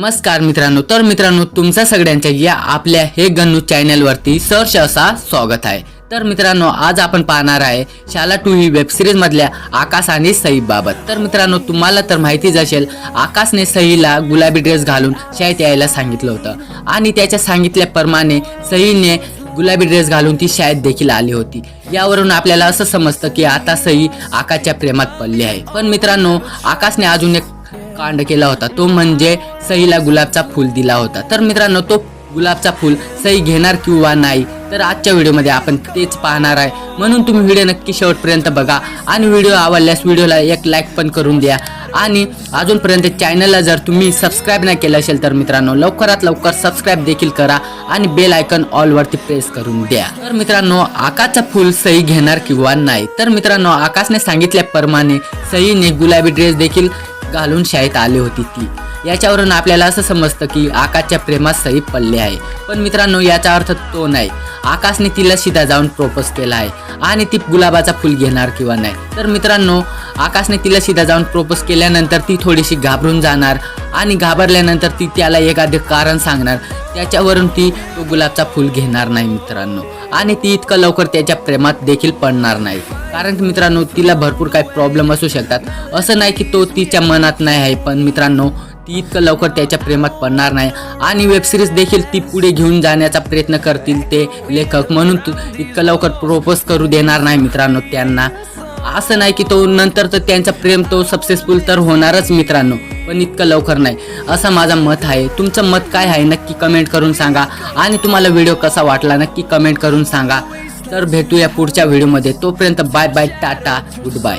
नमस्कार मित्रांनो. तर मित्रांनो तुमच्या सगळ्यांच्या या आपल्या हे गन्नू चॅनलवरती सहर्ष असा स्वागत आहे. तर मित्रांनो आज आपण पाहणार आहे शाला टू ही वेब सिरीज मधल्या आकाश आणि सई बाबत. तर मित्रांनो तुम्हाला तर माहितीच असेल आकाशने सईला गुलाबी ड्रेस घालून शाळेत यायला सांगितलं होतं. आणि त्याच्या सांगितल्याप्रमाणे सईने गुलाबी ड्रेस घालून ती शाळेत देखील आली होती. यावरून आपल्याला असं समजतं की आता सई आकाशच्या प्रेमात पडली आहे. पण मित्रांनो आकाशने अजून एक कांड केला होता. तो म्हणजे सईला गुलाबचा फूल दिला होता. तर मित्रांनो तो गुलाबचा फूल सई घेणार किंवा नाही तर आजच्या व्हिडिओमध्ये आपण तेच पाहणार आहे. म्हणून तुम्ही व्हिडिओ नक्की शेवटपर्यंत बघा आणि व्हिडिओ आवडल्यास व्हिडिओला एक लाईक पण करून द्या. आणि अजूनपर्यंत चॅनलला जर तुम्ही सबस्क्राईब नाही केलं असेल तर मित्रांनो लवकरात लवकर सबस्क्राईब देखील करा आणि बेल आयकन ऑलवरती प्रेस करून द्या. तर मित्रांनो आकाशचा फूल सई घेणार किंवा नाही? तर मित्रांनो आकाशने सांगितल्याप्रमाणे सईने गुलाबी ड्रेस देखील घालून शाळेत आली होती ती. याच्यावरून आपल्याला असं समजतं की आकाशच्या प्रेमात सई पडले आहे. पण मित्रांनो याचा अर्थ तो नाही. आकाशने तिला सीधा जाऊन प्रपोज केला आहे. आणि ती गुलाबाचा फुल घेणार किंवा नाही. तर मित्रांनो आकाशने तिला सीधा जाऊन प्रपोज केल्यानंतर ती थोडीशी घाबरून जाणार आणि घाबरल्यानंतर ती त्याला एखादं कारण सांगणार. त्याच्यावरून ती तो गुलाबचा फुल घेणार नाही मित्रांनो. आणि ती इतकं लवकर त्याच्या प्रेमात देखील पडणार नाही. कारण की मित्रांनो तिला भरपूर काही प्रॉब्लेम असू शकतात. असं नाही की तो तिच्या मनात नाही आहे पण मित्रांनो ती इतकं लवकर त्याच्या प्रेमात पडणार नाही. आणि वेबसिरीज देखील ती पुढे घेऊन जाण्याचा प्रयत्न करतील ते लेखक म्हणून तू इतकं लवकर प्रोपोज करू देणार नाही मित्रांनो त्यांना. असं नाही की तो नंतर तर त्यांचा प्रेम तो सक्सेसफुल तर होणारच मित्रांनो पण इतकं लवकर नाही. असं माझं मत आहे. तुमचं मत काय आहे? नक्की कमेंट करून सांगा. आणि तुम्हाला व्हिडिओ कसा वाटला? नक्की कमेंट करून सांगा. तर भेटूया पुढच्या व्हिडिओमध्ये. तोपर्यंत bye bye tata good bye.